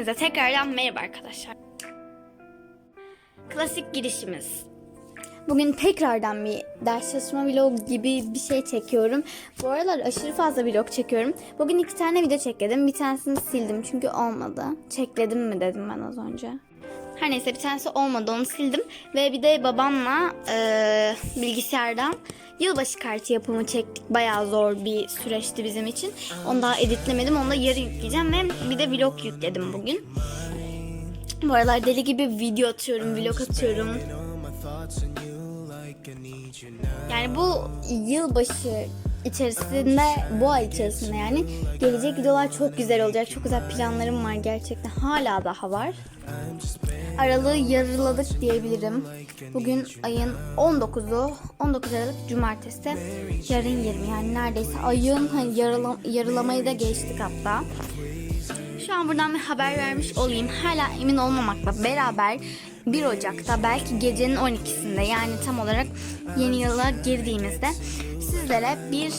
Hepinize tekrardan merhaba arkadaşlar. Klasik girişimiz. Bugün tekrardan bir ders çalışma vlog gibi bir şey çekiyorum. Bu aralar aşırı fazla vlog çekiyorum. Bugün iki tane video çekledim. Bir tanesini sildim çünkü olmadı. Çekledim mi dedim ben az önce. Her neyse bir tanesi olmadı onu sildim. Ve bir de babamla eee, bilgisayardan yılbaşı kartı yapımı çektik. Bayağı zor bir süreçti bizim için. Onu daha editlemedim. Onu da yarın yükleyeceğim ve bir de vlog yükledim bugün. Bu aralar deli gibi video atıyorum, vlog atıyorum. Yani bu yılbaşı içerisinde, bu ay içerisinde yani gelecek videolar çok güzel olacak. Çok güzel planlarım var gerçekten. Hala daha var. Aralığı yarıladık diyebilirim. Bugün ayın 19'u, 19 Aralık Cumartesi. Yarın 20 yani neredeyse ayın hani yarıla, yarılamayı da geçtik hatta. Şu an buradan bir haber vermiş olayım. Hala emin olmamakla beraber 1 Ocak'ta belki gecenin 12'sinde yani tam olarak yeni yıla girdiğimizde sizlere bir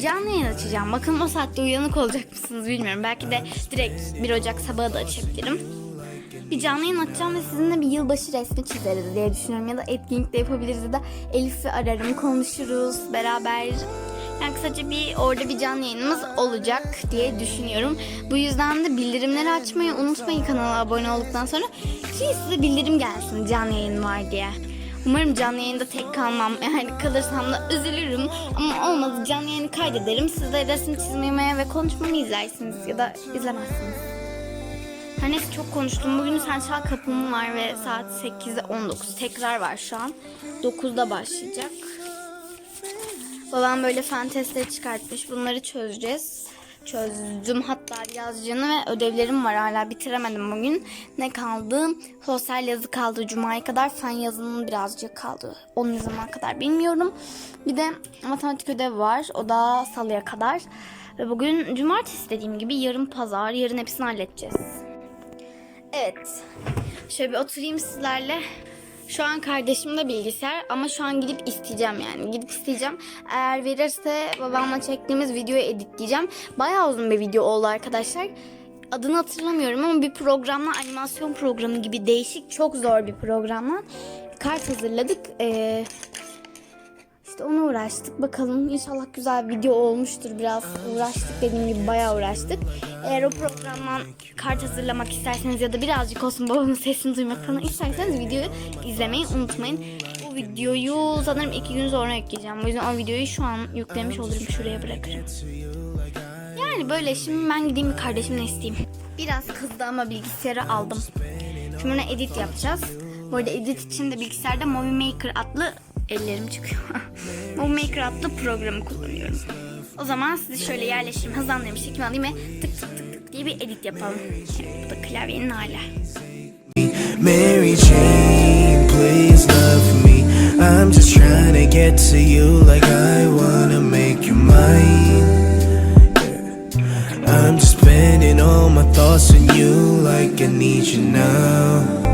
canlı yayın açacağım. Bakın o saatte uyanık olacak mısınız bilmiyorum. Belki de direkt 1 Ocak sabahı da açabilirim. Bir canlı yayın açacağım ve sizinle bir yılbaşı resmi çizeriz diye düşünüyorum. Ya da etkinlik de yapabiliriz ya da Elif'i ararım konuşuruz beraber. Yani kısaca bir orada bir canlı yayınımız olacak diye düşünüyorum. Bu yüzden de bildirimleri açmayı unutmayın kanala abone olduktan sonra ki size bildirim gelsin canlı yayın var diye. Umarım canlı yayında tek kalmam. Yani kalırsam da üzülürüm. Ama olmadı canlı yayını kaydederim. Siz de resim çizmemi ve konuşmamı izlersiniz ya da izlemezsiniz. Her neyse çok konuştum. Bugün Senşal kapım var ve saat 8'e 19. Tekrar var şu an. 9'da başlayacak. Babam böyle fen testleri çıkartmış. Bunları çözeceğiz. Çözdüm hatta birazcığını ve ödevlerim var hala bitiremedim bugün. Ne kaldı? Sosyal yazı kaldı Cuma'ya kadar. Fen yazının birazcık kaldı. Onun ne zamana kadar bilmiyorum. Bir de matematik ödevi var. O da salıya kadar. Ve bugün cumartesi dediğim gibi yarın pazar. Yarın hepsini halledeceğiz. Evet. Şöyle bir oturayım sizlerle. Şu an kardeşimde bilgisayar ama şu an gidip isteyeceğim yani. Gidip isteyeceğim. Eğer verirse babamla çektiğimiz videoyu editleyeceğim. Bayağı uzun bir video oldu arkadaşlar. Adını hatırlamıyorum ama bir programla animasyon programı gibi değişik çok zor bir programla kart hazırladık. Ee, işte ona uğraştık. Bakalım inşallah güzel video olmuştur. Biraz uğraştık dediğim gibi bayağı uğraştık. Eğer o programdan kart hazırlamak isterseniz ya da birazcık olsun babamın sesini duymak falan isterseniz videoyu izlemeyi unutmayın. Bu videoyu sanırım iki gün sonra yükleyeceğim. O yüzden o videoyu şu an yüklemiş olurum. Şuraya bırakırım. Yani böyle şimdi ben gideyim bir kardeşimle isteyeyim. Biraz kızdı ama bilgisayarı aldım. Şimdi ona edit yapacağız. Bu arada edit için de bilgisayarda Movie Maker adlı ellerim çıkıyor. Movie Maker adlı programı kullanıyorum. O zaman sizi şöyle yerleştireyim, hızlandırayım, şekil alayım ve tık tık tık tık diye bir edit yapalım. Evet, bu da klavyenin hali. Mary Jane, please love me. I'm just trying to get to you like I wanna make you mine. I'm just spending all my thoughts on you like I need you now.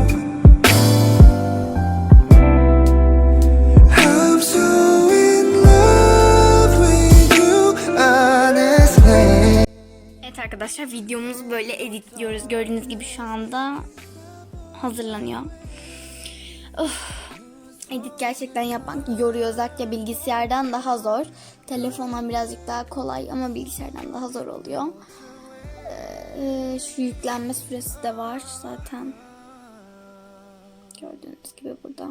Arkadaşlar videomuzu böyle editliyoruz. Gördüğünüz gibi şu anda hazırlanıyor. Of. Edit gerçekten yapmak yoruyor. Özellikle bilgisayardan daha zor. Telefondan birazcık daha kolay ama bilgisayardan daha zor oluyor. Ee, şu yüklenme süresi de var zaten. Gördüğünüz gibi burada.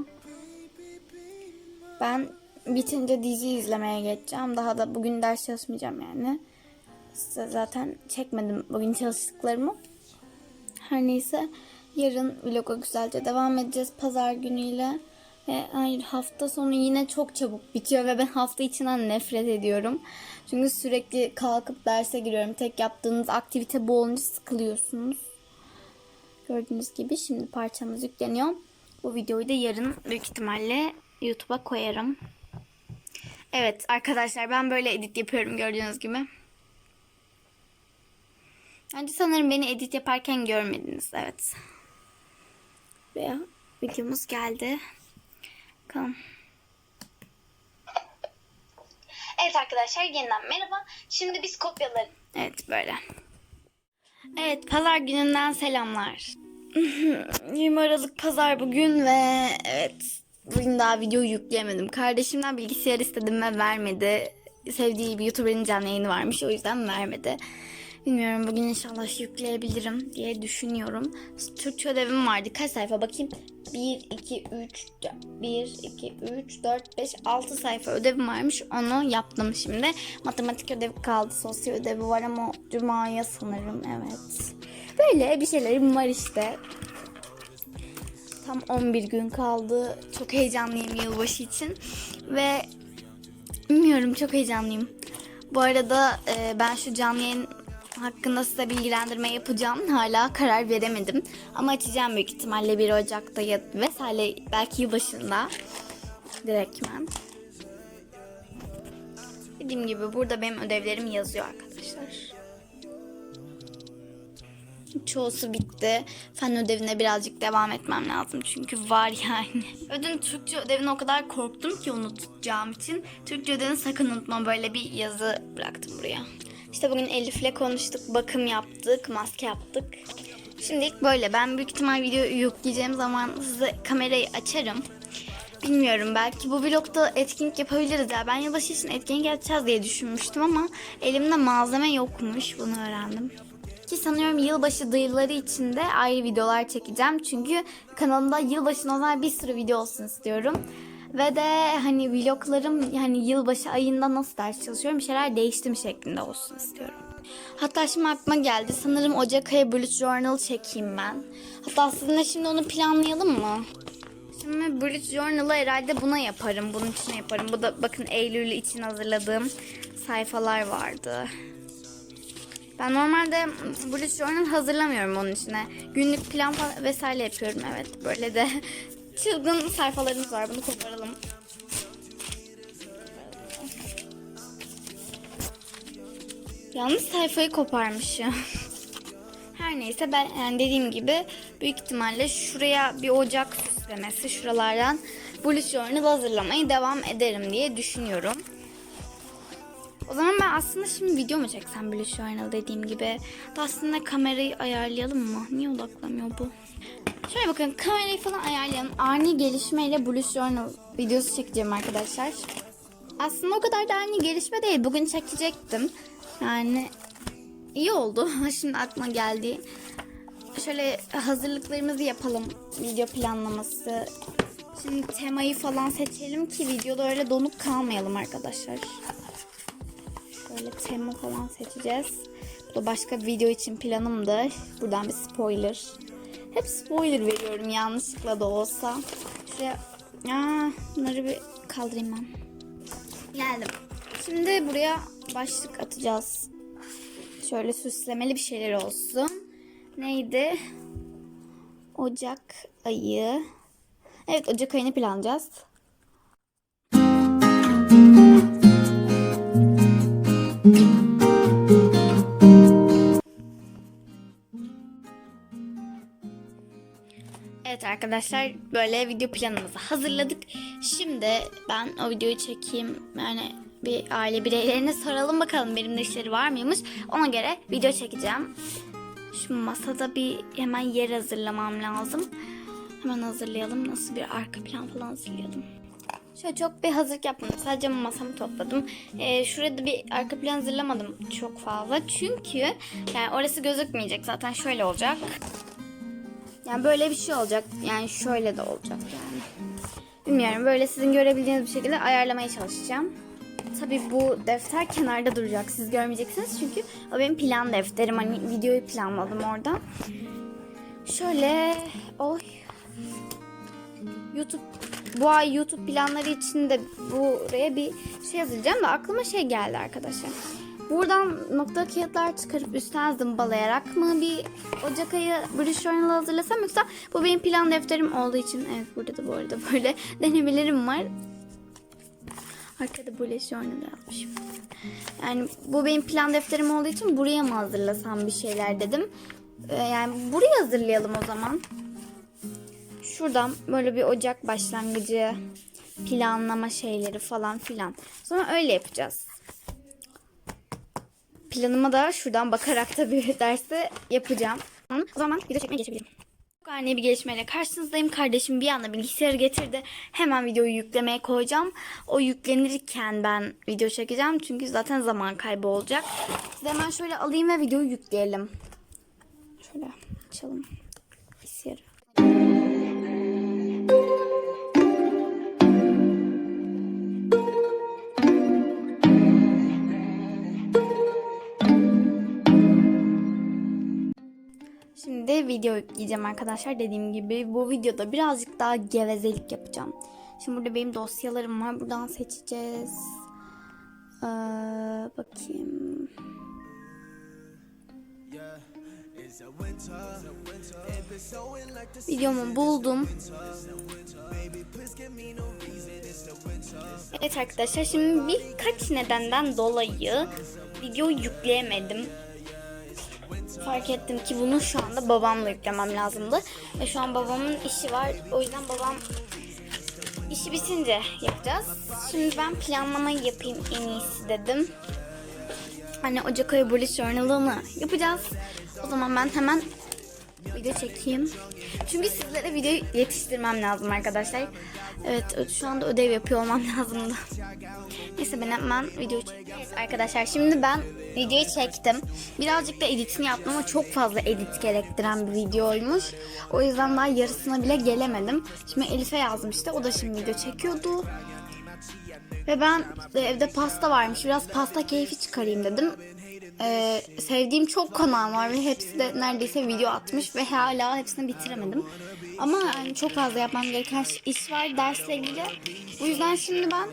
Ben bitince dizi izlemeye geçeceğim. Daha da bugün ders çalışmayacağım yani. Size zaten çekmedim bugün çalıştıklarımı. Her neyse yarın vloga güzelce devam edeceğiz pazar günüyle. Ve hayır hafta sonu yine çok çabuk bitiyor ve ben hafta içinden nefret ediyorum. Çünkü sürekli kalkıp derse giriyorum. Tek yaptığınız aktivite bu olunca sıkılıyorsunuz. Gördüğünüz gibi şimdi parçamız yükleniyor. Bu videoyu da yarın büyük ihtimalle YouTube'a koyarım. Evet arkadaşlar ben böyle edit yapıyorum gördüğünüz gibi. Bence sanırım beni edit yaparken görmediniz. Evet. Veya videomuz geldi. Bakalım. Evet arkadaşlar yeniden merhaba. Şimdi biz kopyaları... Evet böyle. Evet, pazar gününden selamlar. 20 Aralık pazar bugün ve evet bugün daha video yükleyemedim. Kardeşimden bilgisayar istedim ve vermedi. Sevdiği bir YouTuber'ın canlı yayını varmış o yüzden vermedi. Bilmiyorum bugün inşallah yükleyebilirim diye düşünüyorum. Türkçe ödevim vardı. Kaç sayfa bakayım? 1, 2, 3, 1, 2, 3, 4, 5, 6 sayfa ödevim varmış. Onu yaptım şimdi. Matematik ödevi kaldı. Sosyal ödevi var ama Cuma'ya sanırım. Evet. Böyle bir şeylerim var işte. Tam 11 gün kaldı. Çok heyecanlıyım yılbaşı için. Ve bilmiyorum çok heyecanlıyım. Bu arada e, ben şu canlı yayın hakkında size bilgilendirme yapacağım. Hala karar veremedim. Ama açacağım büyük ihtimalle 1 Ocak'ta ya vesaire belki yılbaşında. Direktmen. Dediğim gibi burada benim ödevlerim yazıyor arkadaşlar. Çoğusu bitti. Fen ödevine birazcık devam etmem lazım çünkü var yani. Ödün Türkçe ödevine o kadar korktum ki unutacağım için. Türkçe ödevini sakın unutma böyle bir yazı bıraktım buraya. İşte bugün Elif'le konuştuk, bakım yaptık, maske yaptık. Şimdilik böyle. Ben büyük ihtimal video yükleyeceğim zaman size kamerayı açarım. Bilmiyorum belki bu vlogda etkinlik yapabiliriz ya. Ben yılbaşı için etkinlik yapacağız diye düşünmüştüm ama elimde malzeme yokmuş. Bunu öğrendim. Ki sanıyorum yılbaşı duyuruları için de ayrı videolar çekeceğim. Çünkü kanalımda yılbaşına özel bir sürü video olsun istiyorum. Ve de hani vloglarım yani yılbaşı ayında nasıl ders çalışıyorum bir şeyler değiştim şeklinde olsun istiyorum. Hatta şimdi aklıma geldi. Sanırım Ocak ayı Bullet Journal çekeyim ben. Hatta sizinle şimdi onu planlayalım mı? Şimdi Bullet Journal'ı herhalde buna yaparım. Bunun için yaparım. Bu da bakın Eylül için hazırladığım sayfalar vardı. Ben normalde Bullet Journal hazırlamıyorum onun içine. Günlük plan vesaire yapıyorum evet. Böyle de çılgın sayfalarımız var. Bunu koparalım. Yalnız sayfayı koparmışım. Her neyse ben yani dediğim gibi büyük ihtimalle şuraya bir ocak süslemesi şuralardan Bullet Journal hazırlamayı devam ederim diye düşünüyorum. O zaman ben aslında şimdi video mu çeksem Bullet Journal dediğim gibi. Aslında kamerayı ayarlayalım mı? Niye odaklamıyor bu? Şöyle bakın kamerayı falan ayarlayalım. Ani gelişmeyle Bullet Journal videosu çekeceğim arkadaşlar. Aslında o kadar da ani gelişme değil. Bugün çekecektim. Yani iyi oldu. Şimdi aklıma geldi. Şöyle hazırlıklarımızı yapalım. Video planlaması. Şimdi temayı falan seçelim ki videoda öyle donuk kalmayalım arkadaşlar. Şöyle tema falan seçeceğiz. Bu da başka bir video için planımdı. Buradan bir spoiler. Hep spoiler veriyorum yanlışlıkla da olsa. Şuraya Aa, bunları bir kaldırayım ben. Geldim. Şimdi buraya başlık atacağız. Şöyle süslemeli bir şeyler olsun. Neydi? Ocak ayı. Evet Ocak ayını planlayacağız. Evet arkadaşlar böyle video planımızı hazırladık. Şimdi ben o videoyu çekeyim. Yani bir aile bireylerine soralım bakalım benim işleri var mıymış. Ona göre video çekeceğim. Şu masada bir hemen yer hazırlamam lazım. Hemen hazırlayalım. Nasıl bir arka plan falan hazırlayalım. Şöyle çok bir hazırlık yapmadım. Sadece masamı topladım. Ee, şurada bir arka plan hazırlamadım çok fazla. Çünkü yani orası gözükmeyecek. Zaten şöyle olacak. Yani böyle bir şey olacak. Yani şöyle de olacak yani. Bilmiyorum. Böyle sizin görebildiğiniz bir şekilde ayarlamaya çalışacağım. Tabii bu defter kenarda duracak. Siz görmeyeceksiniz çünkü o benim plan defterim. Hani videoyu planladım oradan. Şöyle oy YouTube bu ay YouTube planları için de buraya bir şey yazacağım da aklıma şey geldi arkadaşlar. Buradan nokta kağıtlar çıkarıp üstten zımbalayarak mı bir Ocak ayı British Journal hazırlasam yoksa bu benim plan defterim olduğu için evet burada da bu arada böyle denemelerim var. Arkada British Journal yazmışım. Yani bu benim plan defterim olduğu için buraya mı hazırlasam bir şeyler dedim. Ee, yani buraya hazırlayalım o zaman. Şuradan böyle bir Ocak başlangıcı planlama şeyleri falan filan. Sonra öyle yapacağız. planıma da şuradan bakarak tabii dersi yapacağım. O zaman video çekmeye geçebilirim. Çok ani bir gelişmeyle karşınızdayım. Kardeşim bir anda bilgisayarı getirdi. Hemen videoyu yüklemeye koyacağım. O yüklenirken ben video çekeceğim. Çünkü zaten zaman kaybı olacak. Hemen şöyle alayım ve videoyu yükleyelim. Şöyle açalım. Video yükleyeceğim arkadaşlar. Dediğim gibi bu videoda birazcık daha gevezelik yapacağım. Şimdi burada benim dosyalarım var. Buradan seçeceğiz. Ee, bakayım. Videomu buldum. Evet arkadaşlar şimdi birkaç nedenden dolayı video yükleyemedim fark ettim ki bunu şu anda babamla yüklemem lazımdı. Ve şu an babamın işi var. O yüzden babam işi bitince yapacağız. Şimdi ben planlamayı yapayım en iyisi dedim. Hani Ocak ayı Bullet Journal'ını yapacağız. O zaman ben hemen video çekeyim. Çünkü sizlere video yetiştirmem lazım arkadaşlar. Evet şu anda ödev yapıyor olmam lazımdı. Neyse ben hemen video çekeyim. Evet arkadaşlar şimdi ben videoyu çektim. Birazcık da editini yaptım ama çok fazla edit gerektiren bir videoymuş. O yüzden daha yarısına bile gelemedim. Şimdi Elif'e yazmıştı. O da şimdi video çekiyordu. Ve ben e, evde pasta varmış. Biraz pasta keyfi çıkarayım dedim. Ee, sevdiğim çok kanal var ve hepsi de neredeyse video atmış ve hala hepsini bitiremedim. Ama yani çok fazla yapmam gereken iş var dersle ilgili. Bu yüzden şimdi ben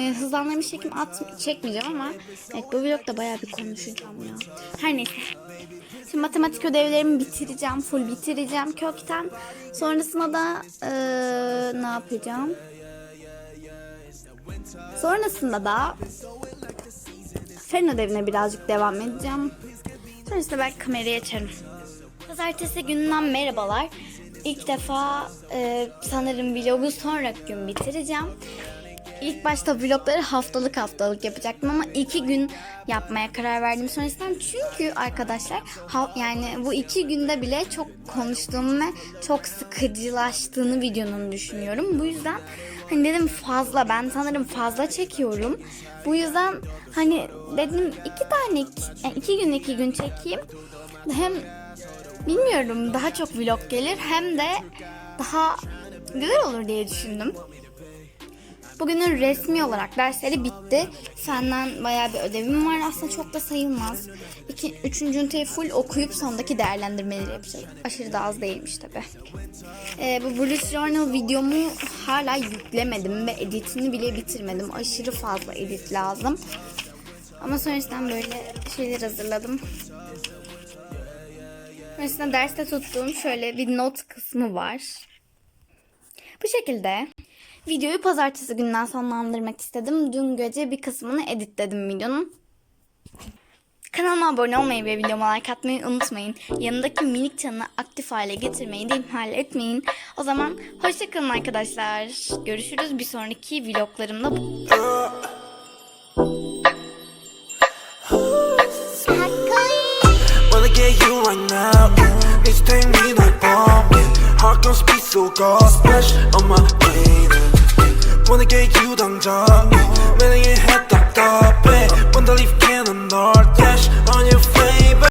e, hızlandırmış çekim at, çekmeyeceğim ama evet, bu vlogda bayağı bir konuşacağım ya. Her neyse. Şimdi matematik ödevlerimi bitireceğim. Full bitireceğim kökten. Sonrasında da e, ne yapacağım? Sonrasında da fen ödevine birazcık devam edeceğim. Sonrasında belki kamerayı açarım. Pazartesi gününden merhabalar. İlk defa e, sanırım vlogu sonraki gün bitireceğim. İlk başta vlogları haftalık haftalık yapacaktım ama iki gün yapmaya karar verdim sonrasında çünkü arkadaşlar yani bu iki günde bile çok konuştuğum ve çok sıkıcılaştığını videonun düşünüyorum. Bu yüzden hani dedim fazla ben sanırım fazla çekiyorum. Bu yüzden hani dedim iki tane yani iki gün iki gün çekeyim. Hem bilmiyorum daha çok vlog gelir hem de daha güzel olur diye düşündüm. Bugünün resmi olarak dersleri bitti. Senden bayağı bir ödevim var. Aslında çok da sayılmaz. İki, üçüncü üniteyi full okuyup sondaki değerlendirmeleri yapacağım. Aşırı da az değilmiş tabi. Ee, bu Bullet Journal videomu hala yüklemedim ve editini bile bitirmedim. Aşırı fazla edit lazım. Ama sonrasında böyle şeyler hazırladım. Sonrasında derste tuttuğum şöyle bir not kısmı var. Bu şekilde. Videoyu pazartesi günden sonlandırmak istedim. Dün gece bir kısmını editledim videonun. Kanalıma abone olmayı ve videoma like atmayı unutmayın. Yanındaki minik çanını aktif hale getirmeyi de ihmal etmeyin. O zaman hoşçakalın arkadaşlar. Görüşürüz bir sonraki vloglarımda. Wanna 보낼게 이유 당장 매일 했다